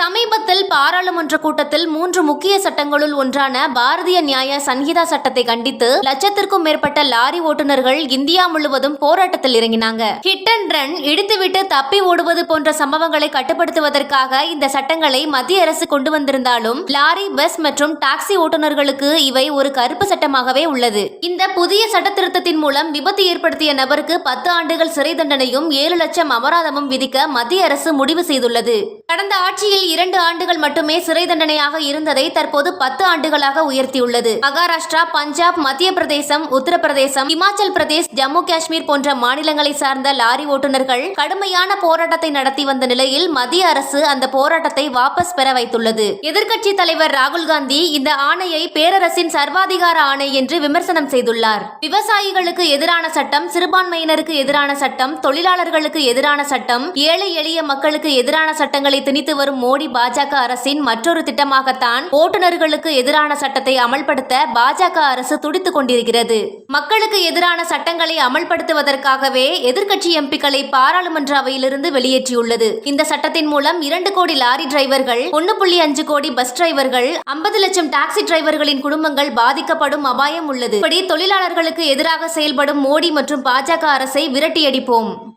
சமீபத்தில் பாராளுமன்ற கூட்டத்தில் மூன்று முக்கிய சட்டங்களுள் ஒன்றான பாரதிய நியாய சன்ஹிதா சட்டத்தை கண்டித்து லட்சத்திற்கும் மேற்பட்ட லாரி ஓட்டுநர்கள் இந்தியா முழுவதும் போராட்டத்தில் இறங்கினாங்க. ஹிட் அண்ட் ரன் இடித்துவிட்டு தப்பி ஓடுவது போன்ற சம்பவங்களை கட்டுப்படுத்துவதற்காக இந்த சட்டங்களை மத்திய அரசு கொண்டு வந்திருந்தாலும் லாரி பஸ் மற்றும் டாக்ஸி ஓட்டுநர்களுக்கு இவை ஒரு கருப்பு சட்டமாகவே உள்ளது. இந்த புதிய சட்ட திருத்தத்தின் மூலம் விபத்து ஏற்படுத்திய நபருக்கு பத்து ஆண்டுகள் சிறை தண்டனையும் ஏழு லட்சம் அபராதமும் விதிக்க மத்திய அரசு முடிவு செய்துள்ளது. கடந்த ஆட்சியில் இரண்டு ஆண்டுகள் மட்டுமே சிறை தண்டனையாக இருந்ததை தற்போது பத்து ஆண்டுகளாக உயர்த்தியுள்ளது. மகாராஷ்டிரா பஞ்சாப் மத்திய பிரதேசம் உத்தரப்பிரதேசம் இமாச்சல் பிரதேஷ் ஜம்மு காஷ்மீர் போன்ற மாநிலங்களை சார்ந்த லாரி ஓட்டுநர்கள் கடுமையான போராட்டத்தை நடத்தி வந்த நிலையில் மத்திய அரசு அந்த போராட்டத்தை வாபஸ் பெற வைத்துள்ளது. எதிர்க்கட்சி தலைவர் ராகுல் காந்தி இந்த ஆணையை பேரரசின் சர்வாதிகார ஆணை என்று விமர்சனம் செய்துள்ளார். விவசாயிகளுக்கு எதிரான சட்டம் சிறுபான்மையினருக்கு எதிரான சட்டம் தொழிலாளர்களுக்கு எதிரான சட்டம் ஏழை எளிய மக்களுக்கு எதிரான சட்டங்களை திணித்து வரும் மோடி பாஜக அரசின் மற்றொரு திட்டமாகத்தான் ஓட்டுநர்களுக்கு எதிரான சட்டத்தை அமல்படுத்த பாஜக அரசு துடித்துக் கொண்டிருக்கிறது. மக்களுக்கு எதிரான சட்டங்களை அமல்படுத்துவதற்காகவே எதிர்க்கட்சி எம்பிக்களை பாராளுமன்ற அவையிலிருந்து வெளியேற்றியுள்ளது. இந்த சட்டத்தின் மூலம் இரண்டு கோடி லாரி டிரைவர்கள் ஒன்னு புள்ளி அஞ்சு கோடி பஸ் டிரைவர்கள் ஐம்பது லட்சம் டாக்ஸி டிரைவர்களின் குடும்பங்கள் பாதிக்கப்படும் அபாயம் உள்ளது. இப்படி தொழிலாளர்களுக்கு எதிராக செயல்படும் மோடி மற்றும் பாஜக அரசை விரட்டியடிப்போம்.